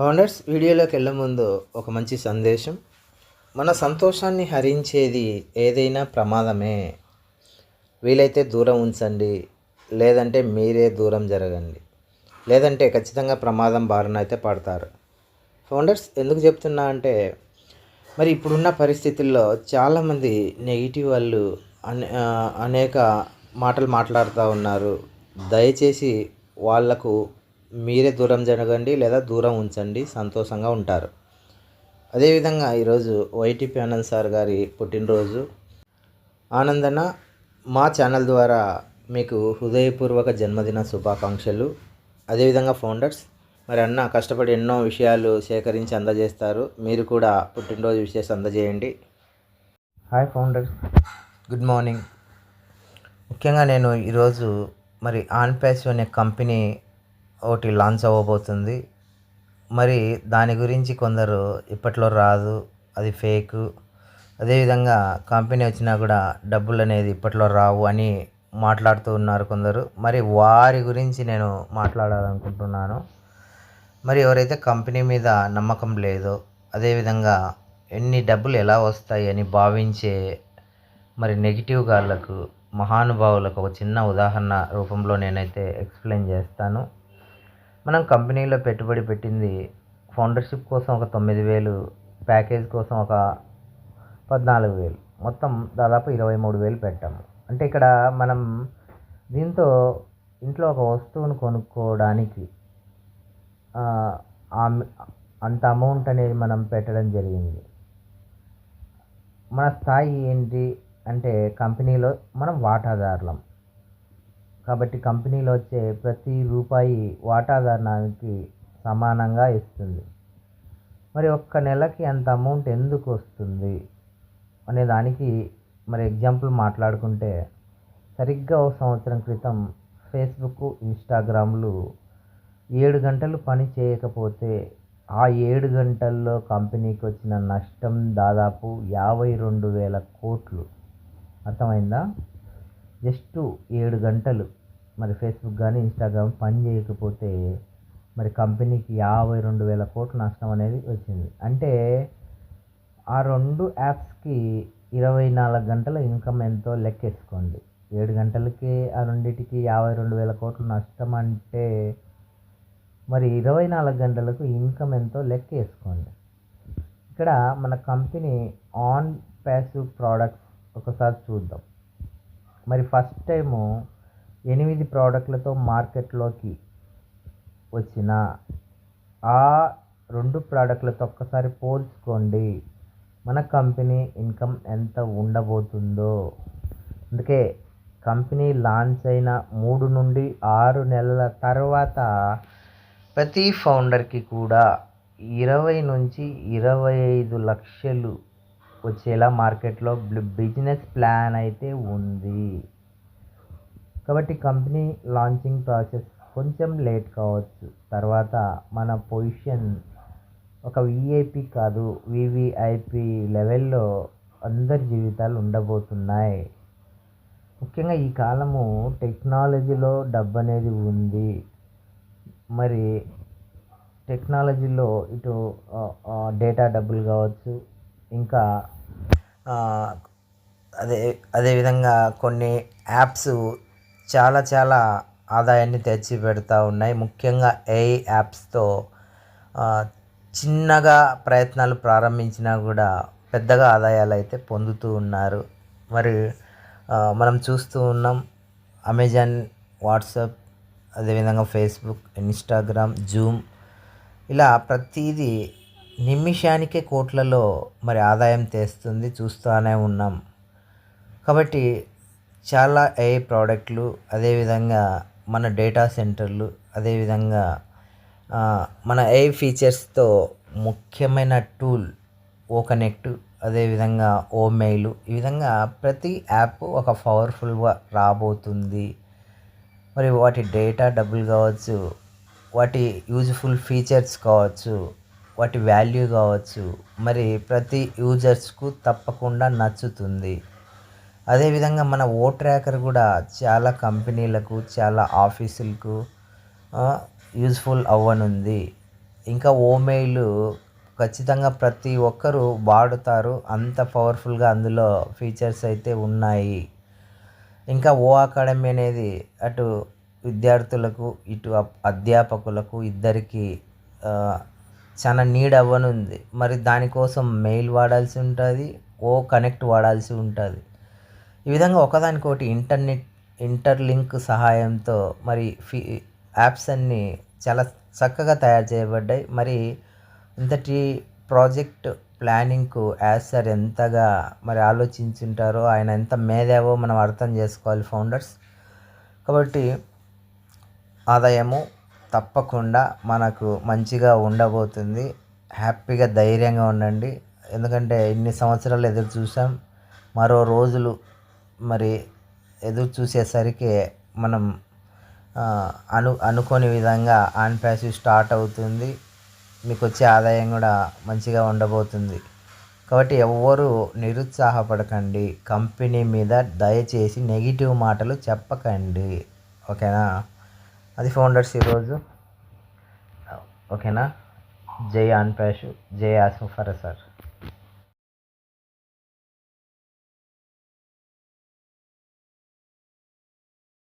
Founders వీడియోలోకి వెళ్ళే ముందు ఒక మంచి సందేశం. మన సంతోషాన్ని హరించేది ఏదైనా ప్రమాదమే. వీలైతే దూరం ఉంచండి. లేదంటే మీరే దూరం జరగండి. లేదంటే ఖచ్చితంగా ప్రమాదం బారిన అయితే పడతారు. ఫౌండర్స్ ఎందుకు చెప్తున్నా అంటే మరి ఇప్పుడున్న పరిస్థితుల్లో చాలామంది నెగిటివ్ వాళ్ళు అనే అనేక మాటలు మాట్లాడుతూ ఉన్నారు. దయచేసి వాళ్ళకు మీరే దూరం జరగండి లేదా దూరం ఉంచండి సంతోషంగా ఉంటారు. అదేవిధంగా ఈరోజు వైటీపీ ఆనంద్ సార్ గారి పుట్టినరోజు. ఆనందన మా ఛానల్ ద్వారా మీకు హృదయపూర్వక జన్మదిన శుభాకాంక్షలు. అదేవిధంగా ఫౌండర్స్ మరి అన్న కష్టపడి ఎన్నో విషయాలు సేకరించి అందజేస్తారు. మీరు కూడా పుట్టినరోజు విషయాలు అందజేయండి. Hi founders. Good morning. ముఖ్యంగా నేను ఈరోజు మరి ఆన్ ప్యాసివ్ అనే కంపెనీ ఒకటి లాంచ్ అవ్వబోతుంది. మరి దాని గురించి కొందరు ఇప్పట్లో రాదు అది ఫేకు అదేవిధంగా కంపెనీ వచ్చినా కూడా డబ్బులు అనేది ఇప్పట్లో రావు అని మాట్లాడుతూ ఉన్నారు కొందరు. మరి వారి గురించి నేను మాట్లాడాలనుకుంటున్నాను. మరి ఎవరైతే కంపెనీ మీద నమ్మకం లేదో అదేవిధంగా ఎన్ని డబ్బులు ఎలా వస్తాయి అని భావించే మరి నెగిటివ్ గాళ్ళకు మహానుభావులకు ఒక చిన్న ఉదాహరణ రూపంలో నేనైతే ఎక్స్ప్లెయిన్ చేస్తాను. మనం కంపెనీలో పెట్టుబడి పెట్టింది ఫౌండర్షిప్ కోసం ఒక తొమ్మిది వేలు ప్యాకేజ్ కోసం ఒక పద్నాలుగు వేలు. మొత్తం దాదాపు ఇరవై మూడు వేలు పెట్టాము అంటే ఇక్కడ మనం దీంతో ఇంట్లో ఒక వస్తువును కొనుక్కోవడానికి ఆ, అంత అమౌంట్ అనేది మనం పెట్టడం జరిగింది. మన స్థాయి ఏంటి అంటే కంపెనీలో మనం వాటాదారులం. కాబట్టి కంపెనీలో వచ్చే ప్రతి రూపాయి వాటాదారునికి సమానంగా ఇస్తుంది. మరి ఒక్క నెలకి అంత అమౌంట్ ఎందుకు వస్తుంది? అనే దానికి మరి ఎగ్జాంపుల్ మాట్లాడుకుంటే సరిగ్గా ఒక సంవత్సరం క్రితం ఫేస్బుక్ ఇన్స్టాగ్రామ్లు ఏడు గంటలు పని చేయకపోతే ఆ ఏడు గంటల్లో కంపెనీకి వచ్చిన నష్టం దాదాపు యాభై రెండు వేల కోట్లు. అర్థమైందా? జస్ట్ ఏడు గంటలు మరి ఫేస్బుక్ కానీ ఇన్స్టాగ్రామ్ పని చేయకపోతే మరి కంపెనీకి యాభై రెండు వేల కోట్ల నష్టం అనేది వచ్చింది. అంటే ఆ రెండు యాప్స్కి ఇరవై నాలుగు గంటల ఇన్కమ్ ఎంతో లెక్కేసుకోండి. ఏడు గంటలకి ఆ రెండింటికి యాభై రెండు వేల కోట్ల నష్టం అంటే మరి ఇరవై నాలుగు గంటలకు ఇన్కమ్ ఎంతో లెక్కేసుకోండి. ఇక్కడ మన కంపెనీ ఆన్ ప్యాసివ్ ప్రోడక్ట్స్ ఒకసారి చూద్దాం. మరి ఫస్ట్ టైము ఎనిమిది ప్రోడక్ట్లతో మార్కెట్లోకి వచ్చిన ఆ రెండు ప్రోడక్ట్లతో ఒక్కసారి పోల్చుకోండి. మన కంపెనీ ఇన్కమ్ ఎంత ఉండబోతుందో. అందుకే కంపెనీ లాంచ్ అయిన మూడు నుండి ఆరు నెలల తర్వాత ప్రతి ఫౌండర్కి కూడా ఇరవై నుంచి ఇరవై ఐదు లక్షలు వచ్చేలా మార్కెట్లో బిజినెస్ ప్లాన్ అయితే ఉంది. కాబట్టి కంపెనీ లాంచింగ్ ప్రాసెస్ కొంచెం లేట్ కావచ్చు. తర్వాత మన పొజిషన్ ఒక విఐపి కాదు వివిఐపి లెవెల్లో అందరి జీవితాలు ఉండబోతున్నాయి. ముఖ్యంగా ఈ కాలము టెక్నాలజీలో డబ్బు అనేది ఉంది. మరి టెక్నాలజీలో ఇటు డేటా డబ్బులు కావచ్చు ఇంకా అదే అదేవిధంగా కొన్ని యాప్స్ చాలా చాలా ఆదాయాన్ని తెచ్చి పెడతా ఉన్నాయి. ముఖ్యంగా ఏఐ యాప్స్తో చిన్నగా ప్రయత్నాలు ప్రారంభించినా కూడా పెద్దగా ఆదాయాలు అయితే పొందుతూ ఉన్నారు. మరి మనం చూస్తూ ఉన్నాం అమెజాన్ వాట్సాప్ అదేవిధంగా ఫేస్బుక్ ఇన్స్టాగ్రామ్ జూమ్ ఇలా ప్రతిదీ నిమిషానికే కోట్లలో మరి ఆదాయం తెస్తుంది చూస్తూనే ఉన్నాం. కాబట్టి చాలా ఏ ప్రోడక్ట్లు అదేవిధంగా మన డేటా సెంటర్లు అదేవిధంగా మన ఏ ఫీచర్స్తో ముఖ్యమైన టూల్ ఓ కనెక్ట్ అదేవిధంగా ఓ మెయిల్ ఈ విధంగా ప్రతి యాప్ ఒక పవర్ఫుల్గా రాబోతుంది. మరి వాటి డేటా డబ్బులు కావచ్చు వాటి యూజ్ఫుల్ ఫీచర్స్ కావచ్చు వాటి వాల్యూ కావచ్చు మరి ప్రతి యూజర్స్కు తప్పకుండా నచ్చుతుంది. అదేవిధంగా మన ఓ ట్రాకర్ కూడా చాలా కంపెనీలకు చాలా ఆఫీసులకు యూజ్ఫుల్ అవ్వనుంది. ఇంకా ఓమెయిల్ ఖచ్చితంగా ప్రతి ఒక్కరూ వాడుతారు. అంత పవర్ఫుల్గా అందులో ఫీచర్స్ అయితే ఉన్నాయి. ఇంకా ఓ అకాడమీ అనేది అటు విద్యార్థులకు ఇటు అప్- అధ్యాపకులకు ఇద్దరికి చాలా నీడ్ అవ్వనుంది. మరి దానికోసం మెయిల్ వాడాల్సి ఉంటుంది ఓ కనెక్ట్ వాడాల్సి ఉంటుంది. ఈ విధంగా ఒకదానికొకటి ఇంటర్నెట్ ఇంటర్లింక్ సహాయంతో మరి ఫీ యాప్స్ అన్నీ చాలా చక్కగా తయారు చేయబడ్డాయి. మరి ఇంతటి ప్రాజెక్ట్ ప్లానింగ్కు యాజ్ సార్ ఎంతగా మరి ఆలోచించుంటారో ఆయన ఎంత మేధావో మనం అర్థం చేసుకోవాలి ఫౌండర్స్. కాబట్టి ఆదాయము తప్పకుండా మనకు మంచిగా ఉండబోతుంది. హ్యాపీగా ధైర్యంగా ఉండండి. ఎందుకంటే ఇన్ని సంవత్సరాలు ఎదురు చూసాం మరో రోజులు మరి ఎదురు చూసేసరికి మనం అను అనుకోని విధంగా ఆన్ ప్యాసివ్ స్టార్ట్ అవుతుంది. మీకు వచ్చే ఆదాయం కూడా మంచిగా ఉండబోతుంది. కాబట్టి ఎవ్వరూ నిరుత్సాహపడకండి. కంపెనీ మీద దయచేసి నెగిటివ్ మాటలు చెప్పకండి. ఓకేనా? అది ఫౌండర్స్ ఈరోజు. ఓకేనా? జై ఆన్ ప్యాషు జై ఆసిఫర్ సార్